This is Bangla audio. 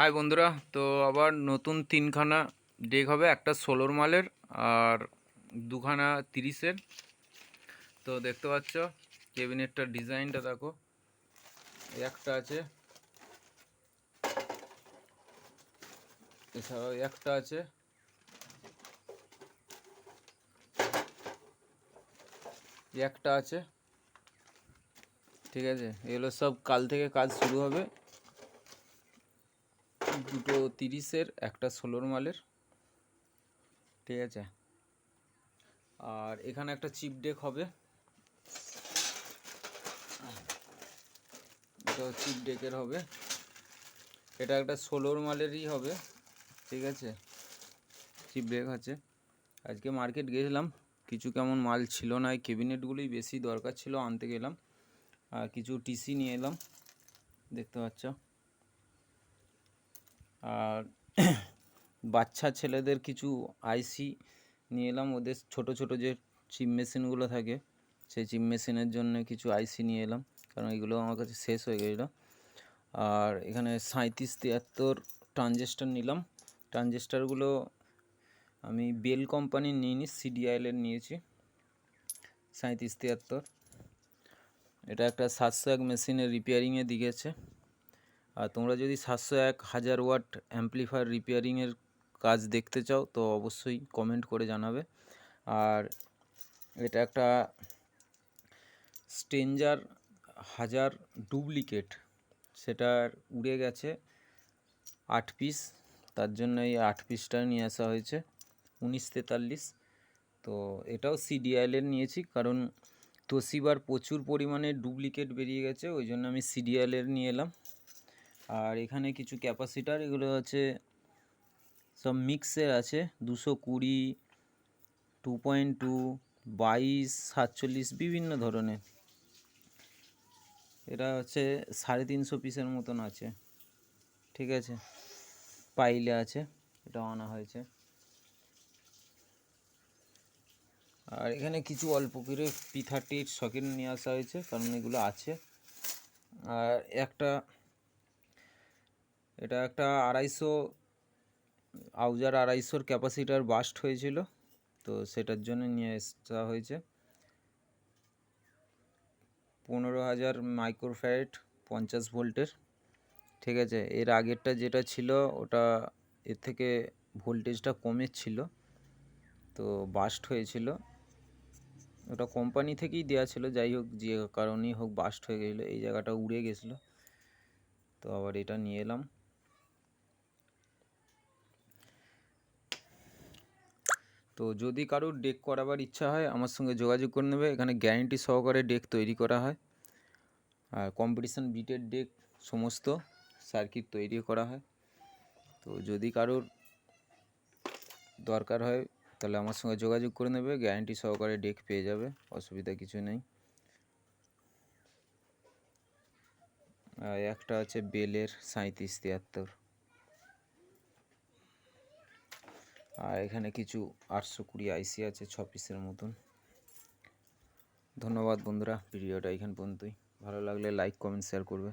হাই বন্ধুরা, তো আবার নতুন তিনখানা ডেক হবে, একটা ষোলোর মালের আর দুখানা তিরিশের। তো দেখতে পাচ্ছ কেবিনেটটার ডিজাইনটা দেখো, একটা আছে, এছাড়াও একটা আছে। একটা আছে, ঠিক আছে, এগুলো সব কাল থেকে কাজ শুরু হবে। দুটো তিরিশের, একটা ষোলোর মালের। ঠিক আছে? আর এখানে একটা চিপ ডেক হবে। এটা চিপ ডেকের হবে। এটা একটা ষোলোর মালেরই হবে। ঠিক আছে? চিপ ডেক আছে। আজকে মার্কেট গেছিলাম। কিছু কেমন মাল ছিল না, এই ক্যাবিনেটগুলোই বেশি দরকার ছিল, আনতে গেলাম। আর কিছু টিসি নিয়ে এলাম। দেখতে পাচ্ছ? আর বাচ্চা ছেলেদের কিছু আইসি নিয়ে এলাম। ওদের ছোট ছোট যে চিপ মেশিনগুলো থাকে, সেই চিপ মেশিনের জন্য কিছু আইসি নিয়ে এলাম। কারণ এগুলো আমার কাছে শেষ হয়ে গেছিল। আর এখানে সাঁইত্রিশ তিয়াত্তর ট্রানজেস্টার নিলাম। ট্রানজেস্টারগুলো আমি বেল কোম্পানির নিইনি সিডিআইএলের নিয়েছি। সাঁইত্রিশ তিয়াত্তর। এটা একটা সাতশো এক মেশিনের রিপেয়ারিংয়ে দিয়েছে। আর তোমরা যদি সাতশো এক হাজার ওয়াট অ্যাম্পলিফায়ার রিপেয়ারিংয়ের কাজ দেখতে চাও, তো অবশ্যই কমেন্ট করে জানাবে। আর এটা একটা স্টেঞ্জার হাজার ডুপ্লিকেট সেটার উড়ে গেছে আট পিস তার জন্য এই আট পিসটা নিয়ে আসা হয়েছে, উনিশ তেতাল্লিশ। তো এটাও সিডিআইএলের নিয়েছি, কারণ তোশিবার প্রচুর পরিমাণে ডুপ্লিকেট বেরিয়ে গেছে, ওই জন্য আমি সিডিআইএলের নিয়ে এলাম। আর এখানে কিছু ক্যাপাসিটার, এগুলো হচ্ছে সব মিক্সের আছে। দুশো কুড়ি, টু পয়েন্ট টু, বাইশ, সাতচল্লিশ, বিভিন্ন ধরনের। এটা হচ্ছে সাড়ে তিনশো পিসের মতন আছে। ঠিক আছে? পাইলে আছে, এটা আনা হয়েছে। আর এখানে কিছু অল্প করে পি থার্টির সকেট নিয়ে আসা হয়েছে, কারণ এগুলো আছে। আর একটা এটা একটা আড়াইশো, আউজার আড়াইশোর ক্যাপাসিটার বাস্ট হয়েছিল, তো সেটার জন্য নিয়ে আসা হয়েছে। পনেরো হাজার মাইক্রোফ্যারেট পঞ্চাশ ভোল্টের, ঠিক আছে? এর আগেরটা যেটা ছিল, ওটা এর থেকে ভোল্টেজটা কমের ছিল, তো বাস্ট হয়েছিল। ওটা কোম্পানি থেকেই দেওয়া ছিল, যাই হোক, যে কারণেই হোক, বাস্ট হয়ে গেছিল, এই জায়গাটা উড়ে গেছিল। তো আবার এটা নিয়ে এলাম। তো যদি কারোর ডেক করাবার ইচ্ছা হয়, আমার সঙ্গে যোগাযোগ করে নেবে। এখানে গ্যারেন্টি সহকারে ডেক তৈরি করা হয়। আর কম্পিটিশান বিটের ডেক সমস্ত সার্কিট তৈরি করা হয়। তো যদি কারোর দরকার হয়, তাহলে আমার সঙ্গে যোগাযোগ করে নেবে। গ্যারেন্টি সহকারে ডেক পেয়ে যাবে, অসুবিধা কিছু নেই। একটা আছে বেলের সাঁইত্রিশ তিয়াত্তর। আর এখানে কিছু আটশো কুড়ি আইসি আছে, ছ পিসের মতন। ধন্যবাদ বন্ধুরা, ভিডিওটা এখান পর্যন্তই। ভালো লাগলে লাইক কমেন্ট শেয়ার করবে।